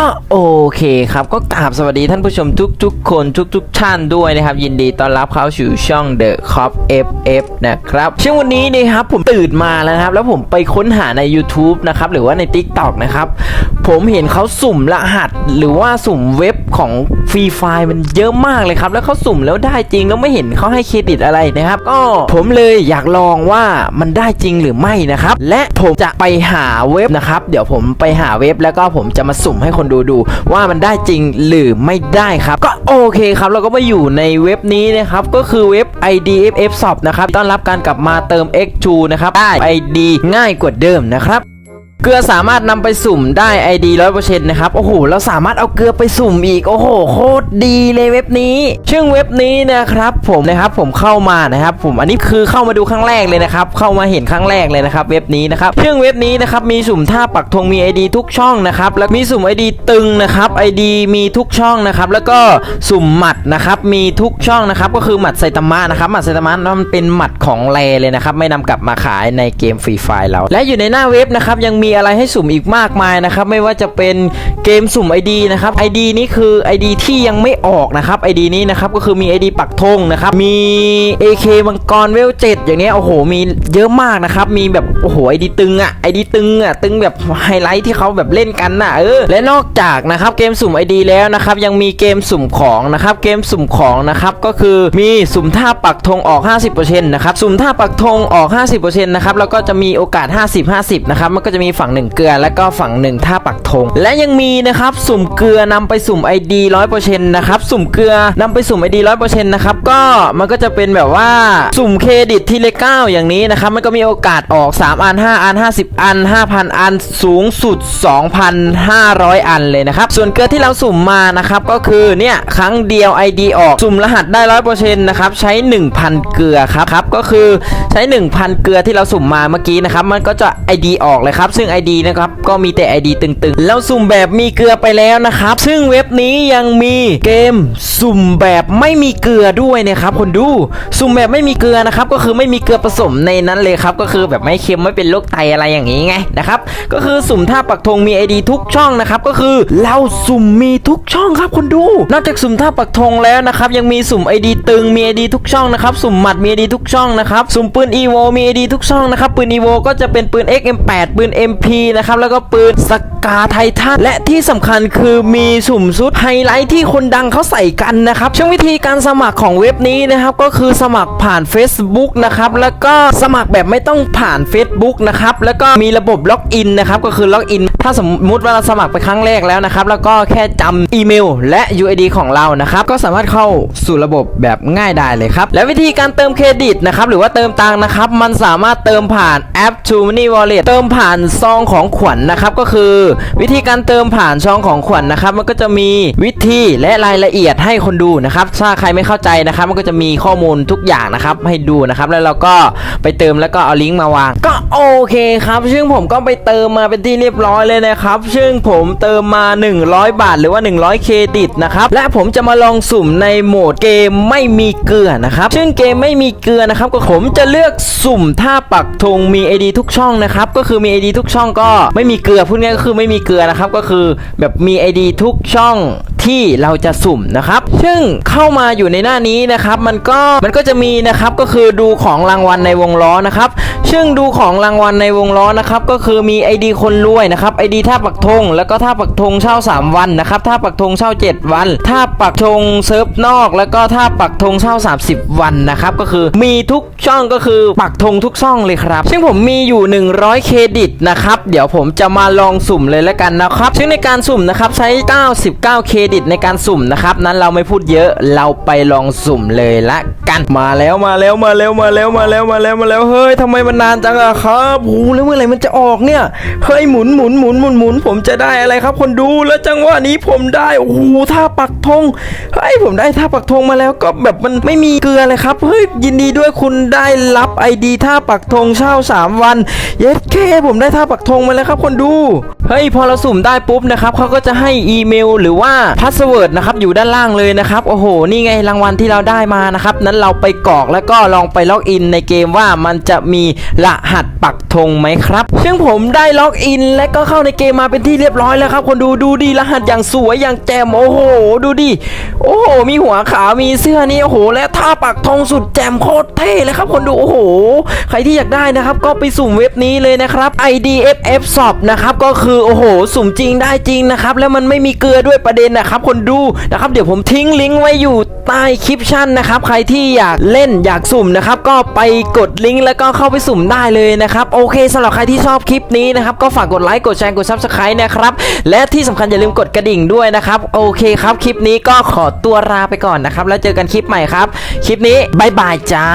ก็โอเคครับก็กราบสวัสดีท่านผู้ชมทุกๆ คนทุกๆท่านด้วยนะครับ ยินดีต้อนรับเข้าสู่ช่อง The Cop FF นะครับช่วงวันนี้นะครับผมตื่นมาแล้วนะครับ แล้วผมไปค้นหาใน YouTube นะครับหรือว่าใน TikTok นะครับ ผมเห็นเขาสุ่มรหัสหรือว่าสุ่มเว็บ ของฟรีไฟมันเยอะมากเลยครับ แล้วเขาสุ่มแล้วได้จริงแล้วไม่เห็นเขาให้เครดิตอะไรนะครับ ก็ผมเลยอยากลองว่ามันได้จริงหรือไม่นะครับ และผมจะไปหาเว็บนะครับ เดี๋ยวผมไปหาเว็บแล้วก็ผมจะมาสุ่มให้คนดูดูว่ามันได้จริงหรือไม่ได้ครับ ก็โอเคครับ เราก็มาอยู่ในเว็บนี้นะครับ ก็คือเว็บ IDFF Shop นะครับ ต้อนรับการกลับมาเติม X2 นะครับได้ ID ง่ายกว่าเดิมนะครับ เกลือสามารถนำไปสุ่มได้ ID 100%นะครับ โอ้โห เราสามารถเอาเกลือไปสุ่มอีก โอ้โห โคตรดีเลยเว็บนี้ ซึ่งเว็บนี้นะครับ ผมนะครับ ผมเข้ามานะครับ ผม อันนี้คือเข้ามาดูครั้งแรกเลยนะครับ เข้ามาเห็นครั้งแรกเลยนะครับ เว็บนี้นะครับ ซึ่งเว็บนี้นะครับ มีสุ่มท่าปักธงมี ID ทุกช่องนะครับ แล้วมีสุ่ม ID ตึงนะครับ ID มีทุกช่องนะครับ แล้วก็สุ่มหมัดนะครับ มีทุกช่องนะครับ ก็คือหมัดไซตามะนะครับ หมัดไซตามะนั้นมันเป็นหมัดของแรเลยนะครับ ไม่นำกลับมาขายในเกมฟรีไฟเรา และอยู่ในหน้าเว็บนะครับ ยังมีอะไรให้สุ่มอีกมากมายนะครับไม่ว่าจะเป็นเกมสุ่ม ID นะครับ ID นี้คือ ID ที่ยังไม่ออกนะครับ ID นี้นะครับก็คือมี ID ปักธงนะครับมี AK มังกรเวลเจ็ดอย่างเนี้ยโอ้โหมีเยอะมากนะครับมีแบบโอ้โห ID ตึงอะ ID ตึงอะตึงแบบไฮไลท์ที่เขาแบบเล่นกันน่ะเออและนอกจากนะครับเกมสุ่ม ID แล้วนะครับยังมีเกมสุ่มของนะครับเกมสุ่มของนะครับก็คือมีสุ่มท่าปักธงออก 50%นะครับสุ่มท่าปักธงออก 50%นะครับแล้วก็จะมีโอกาส 50-50นะครับมันก็จะมีฝั่งหนึ่งเกลือ แล้วก็ฝั่งหนึ่งท่าปักธงและยังมีนะครับสุ่มเกลือนำไปสุ่ม ID 100%นะครับสุ่มเกลือนำไปสุ่ม ID 100%นะครับก็มันก็จะเป็นแบบว่าสุ่มเครดิตที่เละ9อย่างนี้นะครับมันก็มีโอกาสออก 3 อัน 5 อัน 50 อัน 5,000 อันสูงสุด 2,500 อันเลยนะครับส่วนเกลือที่เราสุ่มมานะครับก็คือเนี่ยครั้งเดียว ID ออกสุ่มรหัสได้100%นะครับใช้ 1,000 เกลือครับครับก็คือใช้ 1,000 เกลือที่เราสุ่มมาเมื่อกี้นะครับมันก็จะ ID ออกเลยครับซึ่ง ID นะครับก็มีแต่ ID ตึงๆ แล้วสุ่มแบบมีเกลือไปแล้วนะครับ ซึ่งเว็บนี้ยังมีเกมสุ่มแบบไม่มีเกลือด้วยนะครับคนดูสุ่มแบบไม่มีเกลือนะครับก็คือไม่มีเกลือผสมในนั้นเลยครับก็คือแบบไม่เค็มไม่เป็นโรคไตอะไรอย่างนี้ไงนะครับก็คือสุ่มท่าปักธงมี ID ทุกช่องนะครับก็คือเราสุ่มมีทุกช่องครับคนดู นอกจากสุ่มท่าปักธงแล้วนะครับยังมีสุ่ม ID ตึงมี ID ทุกช่องนะครับสุ่มหมัดมี ID ทุกช่องนะครับสุ่มปืน EVO มี ID ทุกช่องนะครับปืน EVO ก็จะเป็นปืน XM8 ปืน MP นะครับแล้วก็ปืนสกาไททันและที่สำคัญคือมีสุ่มชุดไฮไลท์ที่คนดังเขาใส่กันนะครับช่วงวิธีการสมัครของเว็บนี้นะครับก็คือสมัครผ่าน Facebook นะครับแล้วก็สมัครแบบไม่ต้องผ่าน Facebook นะครับแล้วก็มีระบบล็อกอินนะครับก็คือล็อกอินถ้าสมมุติว่าเราสมัครไปครั้งแรกแล้วนะครับแล้วก็แค่จำอีเมล และ UID ของเรานะครับก็สามารถเข้าสู่ระบบแบบง่ายไดายเลยครับและวิธีการเติมเครดิตนะครับหรือว่าเติมตังค์นะครับมันสามารถเติมผ่านแอป True Money Wallet เติมผ่านซองของขวัญนะครับก็คือ วิธีการเติมผ่านซองของขวัญนะครับ มันก็จะมีวิธีและรายละเอียดให้คนดูนะครับถ้าใครไม่เข้าใจนะครับ มันก็จะมีข้อมูลทุกอย่างนะครับให้ดูนะครับ แล้วเราก็ไปเติมแล้วก็เอาลิงก์มาวาง ก็โอเคครับ ซึ่งผมก็ไปเติมมาเป็นที่เรียบร้อยเลยนะครับ ซึ่งผมเติมมา 100 บาท หรือว่า 100เครดิตนะครับ และผมจะมาลองสุ่มในโหมดเกมไม่มีเกลือนะครับ ซึ่งเกมไม่มีเกลือนะครับ ก็ผมจะเลือกสุ่มท่าปักธงมี ID ทุกช่องนะครับ ก็คือมี ID ทุกช่องก็ไม่มีเกลือพูดง่ายก็คือไม่มีเกลือนะครับก็คือแบบมี ID ทุกช่อง ที่เราจะสุ่มนะครับ ซึ่งเข้ามาอยู่ในหน้านี้นะครับ มันก็มันก็จะมีนะครับก็คือดูของรางวัลในวงล้อนะครับ ซึ่งดูของรางวัลในวงล้อนะครับ ก็คือมี ID คนรวยนะครับ ID ท่าปักธงแล้วก็ท่าปักธงเช่า 3 วันนะครับท่าปักธงเช่า 7 วันท่าปักธงเซิร์ฟนอก แล้วก็ท่าปักธงเช่า 30 วันนะครับ ก็คือมีทุกช่องก็คือปักธงทุกช่องเลยครับ ซึ่งผมมีอยู่ 100 เครดิตนะครับ เดี๋ยวผมจะมาลองสุ่มเลยแล้วกันนะครับ ซึ่งในการสุ่มนะครับใช้ 99 เครดิตในการสุ่มนะครับนั้นเราไม่พูดเยอะเราไปลองสุ่มเลยละกันมาแล้วมาแล้วมาแล้วมาแล้วมาแล้วมาแล้วมาแล้วเฮ้ยทำไมมันนานจังอะครับโอ้โหแล้วเมื่อไหร่มันจะออกเนี่ยเฮ้ยหมุนหมุนหมุนหมุนหมุนผมจะได้อะไรครับ คนดูแล้วจังหวะนี้ผมได้โอ้โหท่าปักธงเฮ้ยผมได้ท่าปักธงมาแล้วก็แบบมันไม่มีเกลือเลยครับเฮ้ยยินดีด้วยคุณได้รับ ID ท่าปักธงเช่า 3 วันเย็ดเคผมได้ท่าปักธงมาแล้วครับ คนดูเฮ้ยพอเราสุ่มได้ปุ๊บนะครับเขาก็จะให้อีเมลหรือว่าพาสเวิร์ดนะครับอยู่ด้านล่างเลยนะครับโอ้โหนี่ไงรางวัลที่เราได้มานะครับนั้นเราไปกรอกแล้วก็ลองไปล็อกอินในเกมว่ามันจะมีรหัสปักธงไหมครับซึ่งผมได้ล็อกอิน และก็เข้าในเกมมาเป็นที่เรียบร้อยแล้วครับ คนดูดูดีรหัสอย่างสวยอย่างแจ่มโอ้โห ดูดิโอ้โห มีหัวขาวมีเสื้อนี่โอ้โห และท่าปักธงสุดแจ่มโคตรเท่เลยครับ คนดูโอ้โห ใครที่อยากได้นะครับ ก็ไปสุ่มเว็บนี้เลยนะครับ IDFF Shop นะครับก็คือโอ้โห สุ่มจริงได้จริงนะครับแล้วมันไม่มีเกลือด้วยประเด็นนะครับครับคนดูนะครับเดี๋ยวผมทิ้งลิงก์ไว้อยู่ใต้คลิปชั่นนะครับใครที่อยากเล่นอยากสุ่มนะครับก็ไปกดลิงก์แล้วก็เข้าไปสุ่มได้เลยนะครับโอเคสำหรับใครที่ชอบคลิปนี้นะครับก็ฝากกดไลค์กดแชร์กด Subscribe นะครับและที่สำคัญอย่าลืมกดกระดิ่งด้วยนะครับโอเคครับคลิปนี้ก็ขอตัวลาไปก่อนนะครับแล้วเจอกันคลิปใหม่ครับ คลิปนี้บายบายจ้า